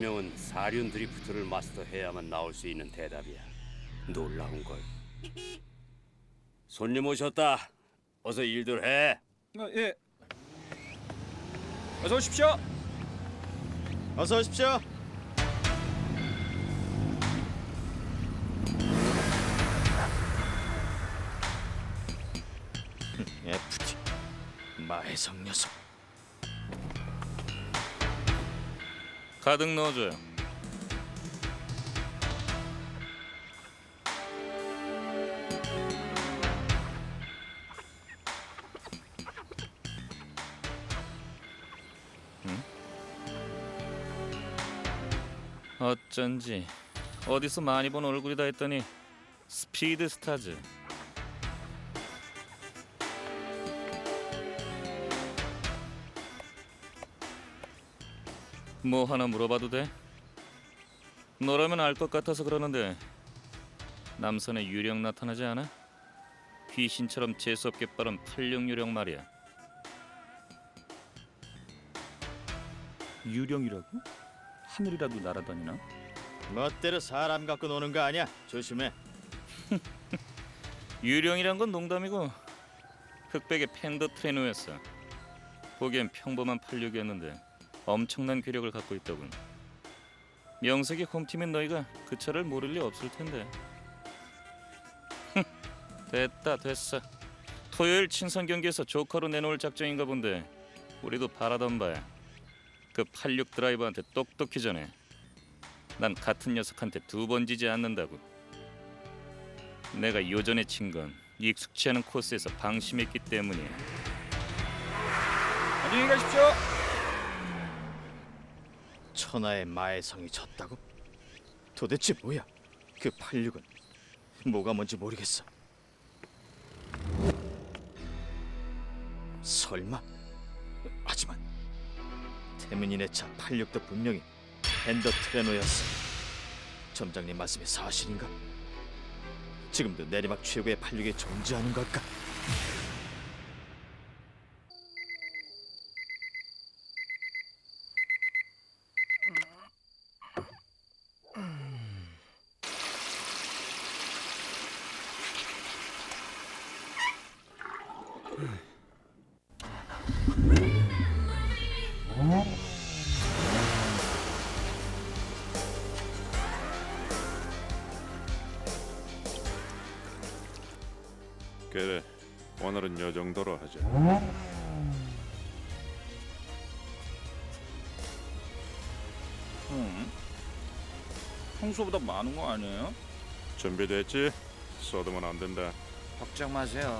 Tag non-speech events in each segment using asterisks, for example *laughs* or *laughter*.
명은 사륜 드리프트를 마스터해야만 나올 수 있는 대답이야. 놀라운 걸. 손님 오셨다. 어서 일들 해. 아, 예. 어서 오십시오. 어서 오십시오. FT 마해성 녀석. 가득 넣어줘요. 응? 어쩐지 어디서 많이 본 얼굴이다 했더니 스피드 스타즈. 뭐 하나 물어봐도 돼? 너라면 알 것 같아서 그러는데 남산에 유령 나타나지 않아? 귀신처럼 재수없게 빠른 팔룡 유령 말이야. 유령이라고? 하늘이라도 날아다니나? 멋대로 사람 갖고 노는 거 아니야? 조심해. *laughs* 유령이란 건 농담이고 흑백의 팬더 트레노였어. 보기엔 평범한 팔육이었는데 엄청난 괴력을 갖고 있더군. 명색이 홈팀인 너희가 그 차를 모를 리 없을 텐데. 됐다 됐어. 토요일 친선 경기에서 조커로 내놓을 작정인가 본데 우리도 바라던 바야. 그 86 드라이버한테 똑똑히 전해. 난 같은 녀석한테 두 번 지지 않는다고. 내가 요전에 친 건 익숙치 않은 코스에서 방심했기 때문이야. 안녕히 가십시오. 천하의 마해성이 졌다고? 도대체 뭐야? 그 86은 뭐가 뭔지 모르겠어. 설마? 하지만 태민이네 차 86도 분명히 핸더 트레노였어. 점장님 말씀이 사실인가? 지금도 내리막 최고의 86이 존재하는 걸까? 그래 오늘은 요 정도로 하자 평소보다 많은 거 아니에요? 준비됐지? 쏟으면 안 된다 걱정 마세요.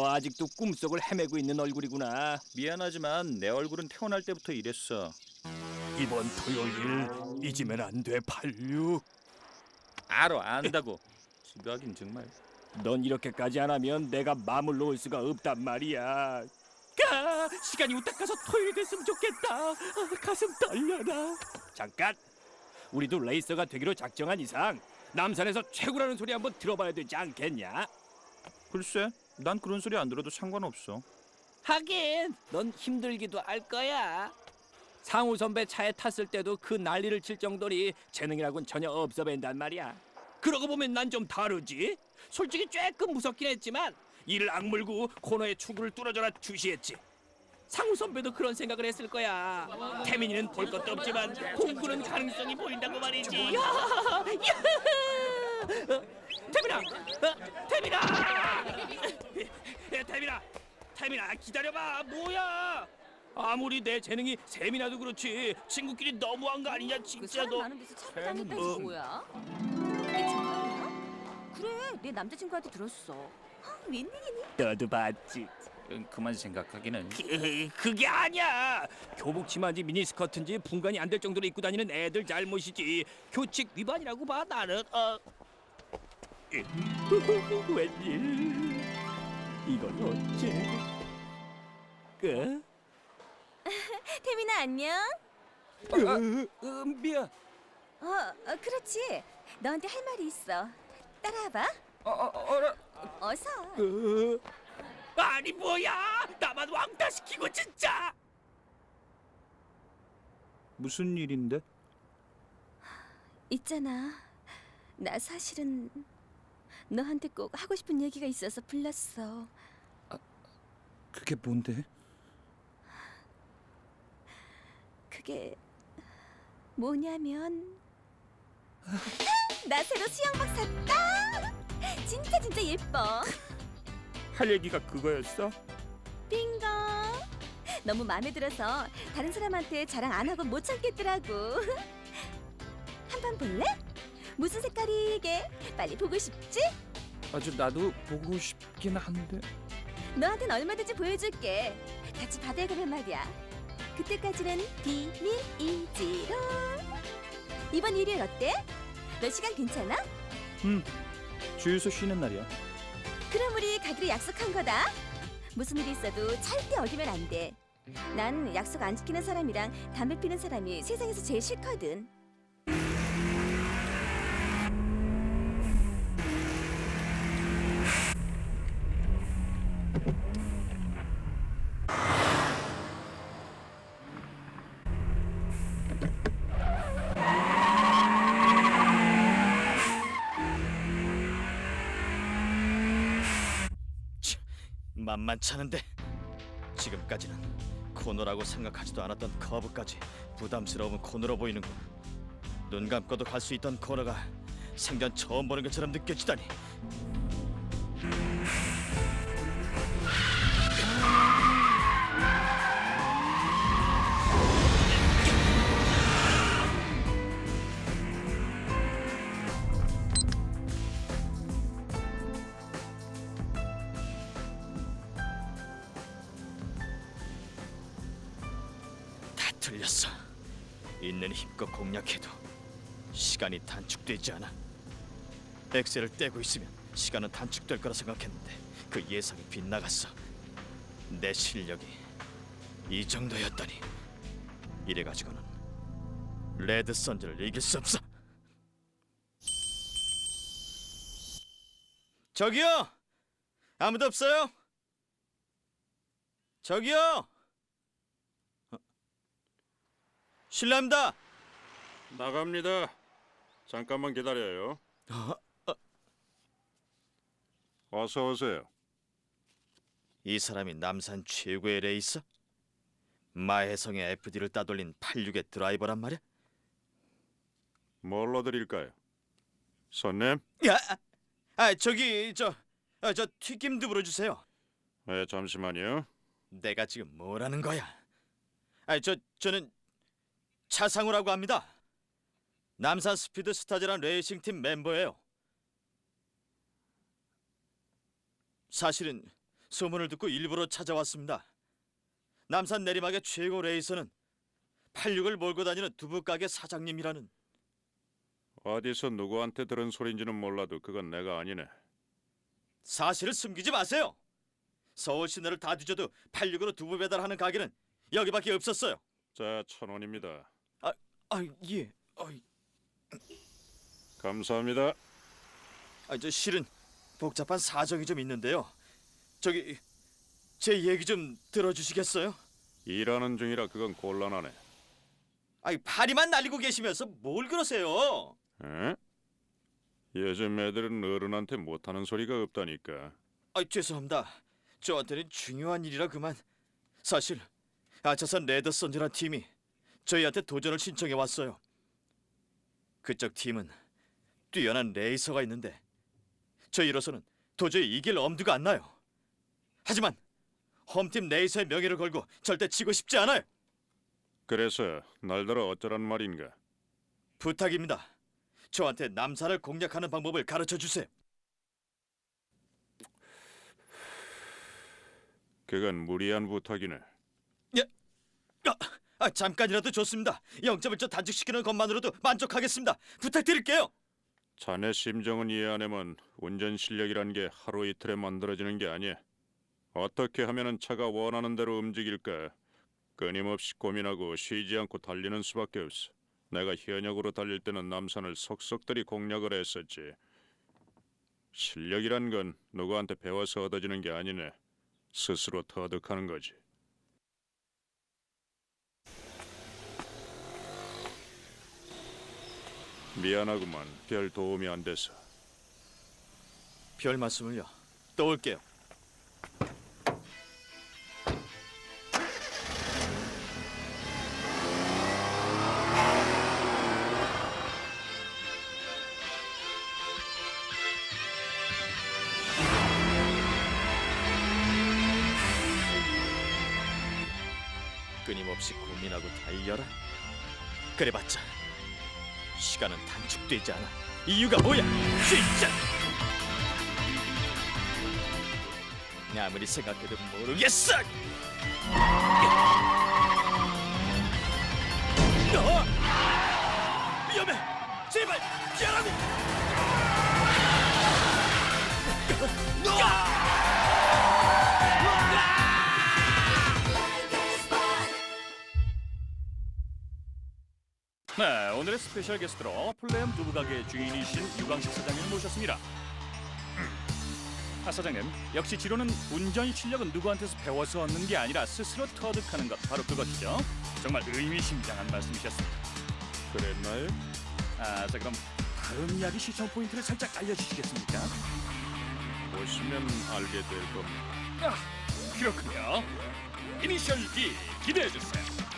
너 아직도 꿈속을 헤매고 있는 얼굴이구나. 미안하지만 내 얼굴은 태어날 때부터 이랬어. 이번 토요일 잊으면 안 돼, 86. 알아 안다고. 지각인 정말. 넌 이렇게까지 안 하면 내가 마음을 놓을 수가 없단 말이야. 가! 시간이 후딱 가서 토요일 됐으면 좋겠다. 아, 가슴 떨려라. 잠깐. 우리도 레이서가 되기로 작정한 이상 남산에서 최고라는 소리 한번 들어봐야 되지 않겠냐? 글쎄, 난 그런 소리 안 들어도 상관없어. 하긴 넌 힘들기도 할 거야. 상우 선배 차에 탔을 때도 그 난리를 칠 정도니 재능이라고는 전혀 없어 보인단 말이야. 그러고 보면 난 좀 다르지. 솔직히 조금 무섭긴 했지만 이를 악물고 코너에 축구를 뚫어져라 주시했지. 상우 선배도 그런 생각을 했을 거야. 태민이는 볼 것도 없지만 공구는 가능성이 보인다고 말이지. 야! 야! 어, 태민아, 어, 태민아, 예, 태민아, 태민아 기다려봐. 뭐야? 아무리 내 재능이 세미나도 그렇지 친구끼리 너무한 거 아니냐 그 진짜 사람 너. 많은 데서 차고 다녔다지 어. 뭐야? 이게 정말이야? 그래 내 남자친구한테 들었어. 아, 웬일이니? 너도 봤지. 응, 그만 생각하기는. 그, 그게 아니야. 교복 치마인지 미니스커트인지 분간이 안 될 정도로 입고 다니는 애들 잘못이지. 교칙 위반이라고 봐 나는. 어. *laughs* 웬일 이건 어째? 그? *laughs* 태민아 안녕. 어, 어, 미안. 어, 어 그렇지. 너한테 할 말이 있어. 따라와봐. 어, 어, 어, 어서 어. 아니 뭐야. 나만 왕따 시키고 진짜. 무슨 일인데? 있잖아. 나 사실은 너한테 꼭 하고 싶은 얘기가 있어서 불렀어 그게 뭔데? 그게 뭐냐면 나 새로 수영복 샀다 진짜 진짜 예뻐 할 얘기가 그거였어? 빙고 너무 마음에 들어서 다른 사람한테 자랑 안 하고 못 참겠더라고 한 번 볼래? 무슨 색깔이 이게 빨리 보고 싶지? 아주 나도 보고 싶긴 한데 너한텐 얼마든지 보여줄게 같이 바다에 가면 말이야 그때까지는 비밀이지로 이번 일요일 어때? 너 시간 괜찮아? 주유소 쉬는 날이야 그럼 우리 가기로 약속한 거다. 무슨 일이 있어도 절대 어기면 안 돼. 난 약속 안 지키는 사람이랑 담배 피는 사람이 세상에서 제일 싫거든. 만만찮은데 지금까지는 코너라고 생각하지도 않았던 커브까지 부담스러운 코너로 보이는군. 눈 감고도 갈 수 있던 코너가 생전 처음 보는 것처럼 느껴지다니 틀렸어. 있는 힘껏 공략해도 시간이 단축되지 않아. 엑셀을 떼고 있으면 시간은 단축될 거라 생각했는데 그 예상이 빗나갔어. 내 실력이 이 정도였다니. 이래 가지고는 레드 선즈를 이길 수 없어. 저기요! 아무도 없어요? 저기요 실례합니다. 나갑니다. 잠깐만 기다려요. 어서 오세요. 이 사람이 남산 최고의 레이서? 마해성의 FD를 따돌린 86의 드라이버란 말이야? 뭘로 드릴까요? 손님? 야, 아 저기 저, 아, 저 튀김 두부로 주세요. 네, 잠시만요. 내가 지금 뭐라는 거야? 아, 저 저는 차상우라고 합니다. 남산 스피드 스타즈란 레이싱 팀 멤버예요. 사실은 소문을 듣고 일부러 찾아왔습니다. 남산 내리막의 최고 레이서는 86을 몰고 다니는 두부 가게 사장님이라는 어디서 누구한테 들은 소린지는 몰라도 그건 내가 아니네. 사실을 숨기지 마세요. 서울 시내를 다 뒤져도 86으로 두부 배달하는 가게는 여기밖에 없었어요. 자, 천 원입니다. 아 예. 아, 감사합니다. 아, 저 실은 복잡한 사정이 좀 있는데요. 저기 제 얘기 좀 들어주시겠어요? 일하는 중이라 그건 곤란하네. 아이 파리만 날리고 계시면서 뭘 그러세요? 에? 요즘 애들은 어른한테 못하는 소리가 없다니까. 아 죄송합니다. 저한테는 중요한 일이라 그만. 사실 아차산 레더선즈란 팀이 저희한테 도전을 신청해 왔어요. 그쪽 팀은 뛰어난 레이서가 있는데 저희로서는 도저히 이길 엄두가 안 나요. 하지만 홈팀 네이서의 명예를 걸고 절대 지고 싶지 않아요. 그래서 날더러 어쩌란 말인가? 부탁입니다. 저한테 남산을 공략하는 방법을 가르쳐 주세요. 그건 무리한 부탁이네. 아, 아, 잠깐이라도 좋습니다. 0.1초 단축시키는 것만으로도 만족하겠습니다. 부탁드릴게요. 자네 심정은 이해 안 하면 운전 실력이란 게 하루 이틀에 만들어지는 게 아니야. 어떻게 하면은 차가 원하는 대로 움직일까? 끊임없이 고민하고 쉬지 않고 달리는 수밖에 없어. 내가 현역으로 달릴 때는 남산을 속속들이 공략을 했었지. 실력이란 건 누구한테 배워서 얻어지는 게 아니네. 스스로 터득하는 거지. 미안하구만. 별 도움이 안 돼서. 별 말씀을요. 또 올게요. 끊임없이 고민하고 달려라. 그래봤자 시간은 단축되지 않아. 이유가 뭐야? 진짜! 아무리 생각해도 모르겠어. 너 위험해. 제발 피하라고. 네, 오늘의 스페셜 게스트로 플레임 두부 가게 주인이신 유광식 사장님을 모셨습니다. 하 사장님, 역시 지로는 운전 실력은 누구한테서 배워서 얻는 게 아니라 스스로 터득하는 것 바로 그것이죠. 정말 의미심장한 말씀이셨습니다. 그랬나요? 아, 자 그럼 다음 이야기 시청 포인트를 살짝 알려주시겠습니까? 보시면 알게 될 겁니다. 아, 그렇군요. 이니셜 D 기대해 주세요.